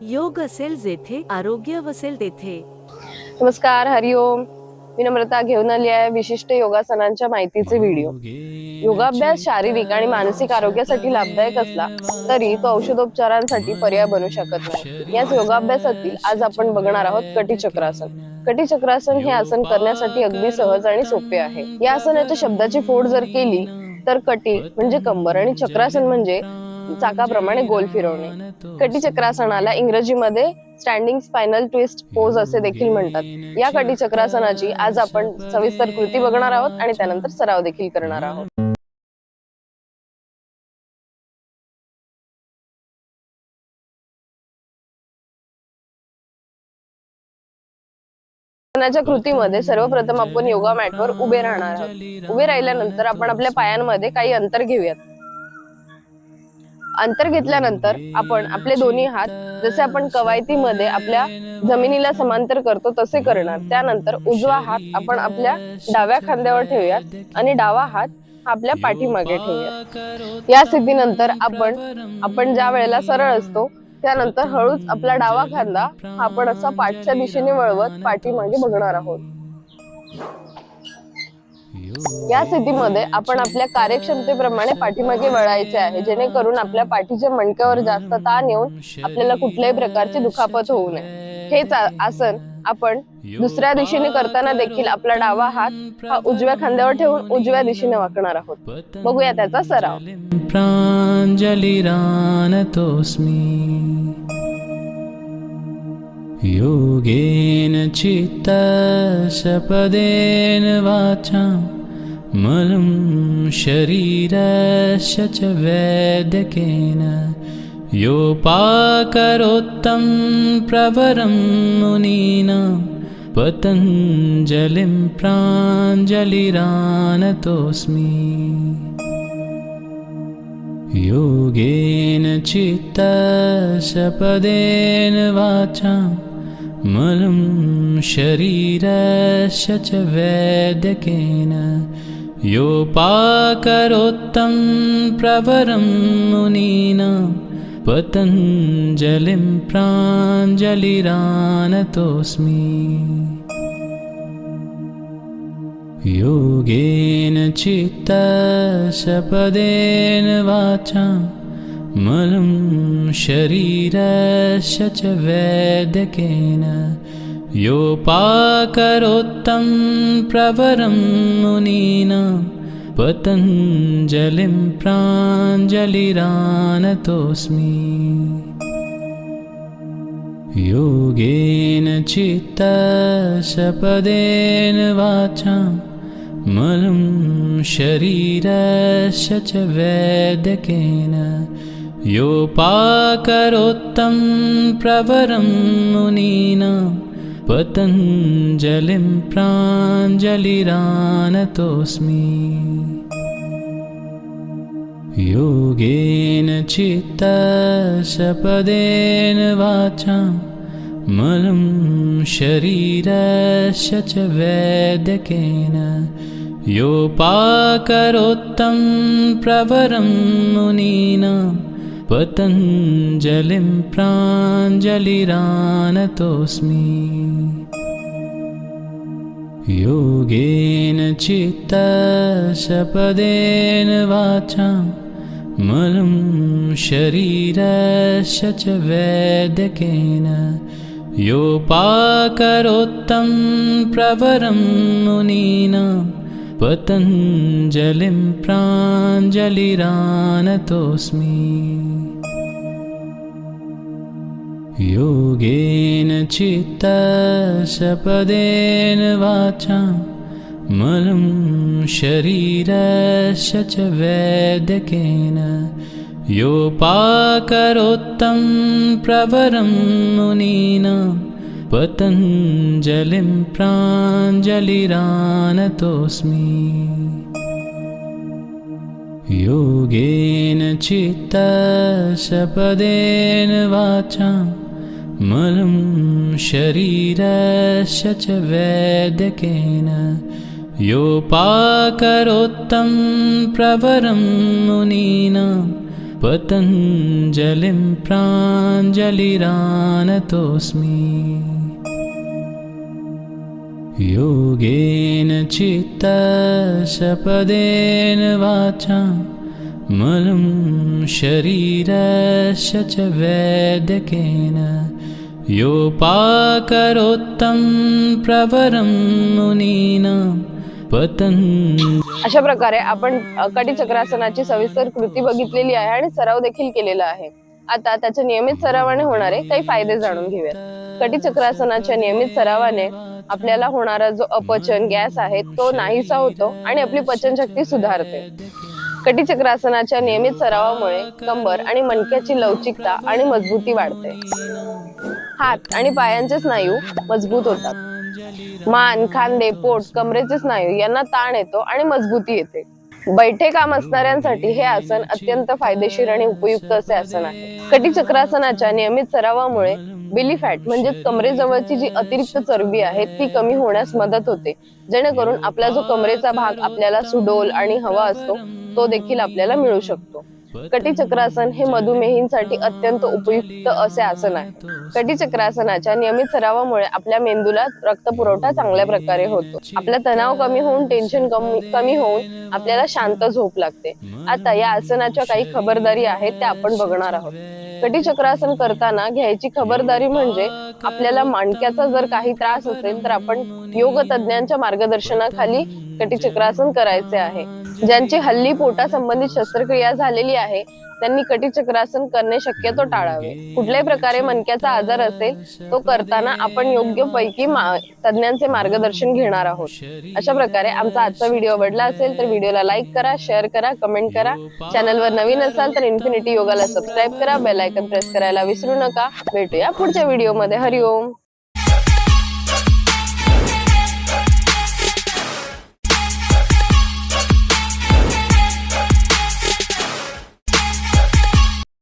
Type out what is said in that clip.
योग असेल जेथे आरोग्य वसेल तेथे. नमस्कार हरिओम मी नम्रता घेऊन आली आहे विशिष्ट योगासनांच्या माहितीचे व्हिडिओ. योगाभ्यास शारीरिक आणि मानसिक आरोग्यासाठी लाभदायक असला तरी तो औषधोपचारांसाठी पर्याय बनू शकत नाही. याच योगाभ्यासातील आज आपण बघणार आहोत कटिचक्रासन. कटिचक्रासन हे आसन करण्यासाठी अगदी सहज आणि सोपे आहे. या आसनाच्या शब्दाची फोड जर केली तर कटी म्हणजे कंबर आणि चक्रासन म्हणजे चाकाप्रमाणे गोल फिरवणे. कटिचक्रासनाला इंग्रजीमध्ये स्टँडिंग स्पायनल ट्विस्ट पोज असे देखील म्हणतात. या कटीचक्रासनाची आज आपण सविस्तर कृती बघणार आहोत आणि त्यानंतर सराव देखील करणार आहोत. कृतीमध्ये सर्वप्रथम आपण योगा मॅटवर उभे राहणार आहोत. उभे राहिल्यानंतर आपण आपल्या पायांमध्ये काही अंतर घेऊयात. अंतर घेतल्यानंतर आपण आपले दोन्ही हात जसे आपण कवायतीमध्ये आपल्या जमिनीला समांतर करतो तसे करणार. त्यानंतर उजवा हात आपण आपल्या डाव्या खांद्यावर ठेवूयात आणि डावा हात आपल्या पाठीमागे ठेवूया या स्थितीनंतर आपण आपण ज्या वेळेला सरळ असतो त्यानंतर हळूच आपला डावा खांदा आपण असा पाठच्या दिशेने वळवत पाठीमागे बघणार आहोत. या स्थितीमध्ये आपण आपल्या कार्यक्षमतेप्रमाणे पाठीमागे वळायचे आहे जेणेकरून आपल्या पाठीच्या मणक्यावर जास्त ताण येऊन आपल्याला कुठल्याही प्रकारची दुखापत होऊ नये. हेच आसन आपण दुसऱ्या दिशेने करताना देखील आपला डावा हात हा उजव्या खांद्यावर ठेवून उजव्या दिशेने वाकणार आहोत. बघूया त्याचा सराव. प्रांजली प्राञ्जलिरानतोऽस्मि योगेन चित्तशपदेन वाचां मलं शरीरस्य च वैद्यकेन योपाकरोत्तं प्रवरं मुनीनां पतञ्जलिं प्राञ्जलिरानतोऽस्मि। योगेन चित्तशपदेन वाचां मलं शरीरस्य च वैद्यकेन योपाकरोत्तं प्रवरं मुनीनां पतञ्जलिं प्राञ्जलिरानतोऽस्मि। योगेन चित्तशपदेन वाचां मलं शरीरस्य च वैद्यकेन योपाकरोत्तं प्रवरं मुनीनां पतञ्जलिं प्राञ्जलिरानतोऽस्मि। योगेन चित्तशपदेन वाचां मलं शरीरस्य च वैद्यकेन योपाकरोत्तं प्रवरं मुनीनां पतञ्जलिं प्राञ्जलिरानतोऽस्मि। योगेन चित्तशपदेन वाचां मलं शरीरस्य च वैद्यकेन योपाकरोत्तं प्रवरं मुनीनां पतञ्जलिं प्राञ्जलिरानतोऽस्मि। योगेन चित्तशपदेन वाचां मलं शरीरस्य च वैद्यकेन योपाकरोत्तं प्रवरं मुनीनां पतञ्जलिं प्राञ्जलिरानतोऽस्मि। योगेन चित्तशपदेन वाचां मलं शरीरस्य च वैद्यकेन योपाकरोत्तं प्रवरं मुनीनां पतञ्जलिं प्राञ्जलिरानतोऽस्मि। योगेन चित्तशपदेन वाचां मलं शरीरस्य च वैद्यकेन योपाकरोत्तं प्रवरं मुनीनां पतञ्जलिं प्राञ्जलिरानतोऽस्मि योगेन चित्तशपदेन वाचा मलं शरीरस्य च वैद्यकेन योपाकरोत्तं प्रवरं मुनीनां पतन अशा प्रकारे आपण अ, कटिचक्रासनाची सविस्तर कृती बघितलेली आहे आणि सराव देखील केलेला आहे. आता त्याच्या नियमित सरावाने होणारे काही फायदे जाणून घेऊयात. कटीचक्रासनाच्या नियमित सरावाने आपल्याला होणारा जो अपचन गॅस आहे तो नाहीसा होतो आणि आपली पचनशक्ती सुधारते. कटीचक्रासनाच्या नियमित सरावामुळे कंबर आणि मणक्याची लवचिकता आणि मजबूती वाढते. हात आणि पायांचे स्नायू मजबूत होतात. मान खांदे पोट कमरेचे स्नायू यांना ताण येतो आणि मजबूती येते. बैठे काम असणाऱ्यांसाठी हे आसन अत्यंत फायदेशीर आणि उपयुक्त असे आसन आहे. कटीचक्रासनाच्या नियमित सरावामुळे बिली फॅट म्हणजेच कमरेजवळची जी अतिरिक्त चरबी आहे ती कमी होण्यास मदत होते. जेणेकरून आपला जो कमरेचा भाग आपल्याला सुडोल आणि हवा असतो तो देखील आपल्याला मिळू शकतो. कटिचक्रासन हे मधुमेहींसाठी अत्यंत उपयुक्त असे आसन आहे. कटिचक्रासनाच्या नियमित सरावामुळे आपल्या मेंदूला रक्तपुरवठा चांगल्या प्रकारे होतो. आपला तणाव कमी होऊन टेन्शन कमी कमी होऊन आपल्याला शांत झोप लागते. आता या आसनाच्या काही खबरदारी आहेत त्या आपण बघणार आहोत. कटीचक्रासन करताना घ्यायची खबरदारी म्हणजे आपल्याला मांडक्याचा जर काही त्रास असेल तर आपण योग तज्ञांच्या मार्गदर्शनाखाली कटीचक्रासन करायचे आहे. ज्यांची हल्ली पोटासंबंधित शस्त्रक्रिया झालेली आहे त्यांनी कटीचक्रासन करणे शक्यतो टाळावे. कुठल्याही प्रकारे मनक्याचा आजार असेल तो करताना आपण योग्य पैकी तज्ञांचे मार्गदर्शन घेणार आहोत. अशा प्रकारे आमचा आजचा व्हिडिओ आवडला असेल तर व्हिडिओला लाईक करा शेअर करा कमेंट करा. चॅनलवर नवीन असाल तर इन्फिनिटी योगाला सबस्क्राईब करा बेल आयकन प्रेस करायला विसरू नका. भेटूया पुढच्या व्हिडिओमध्ये. हरिओम.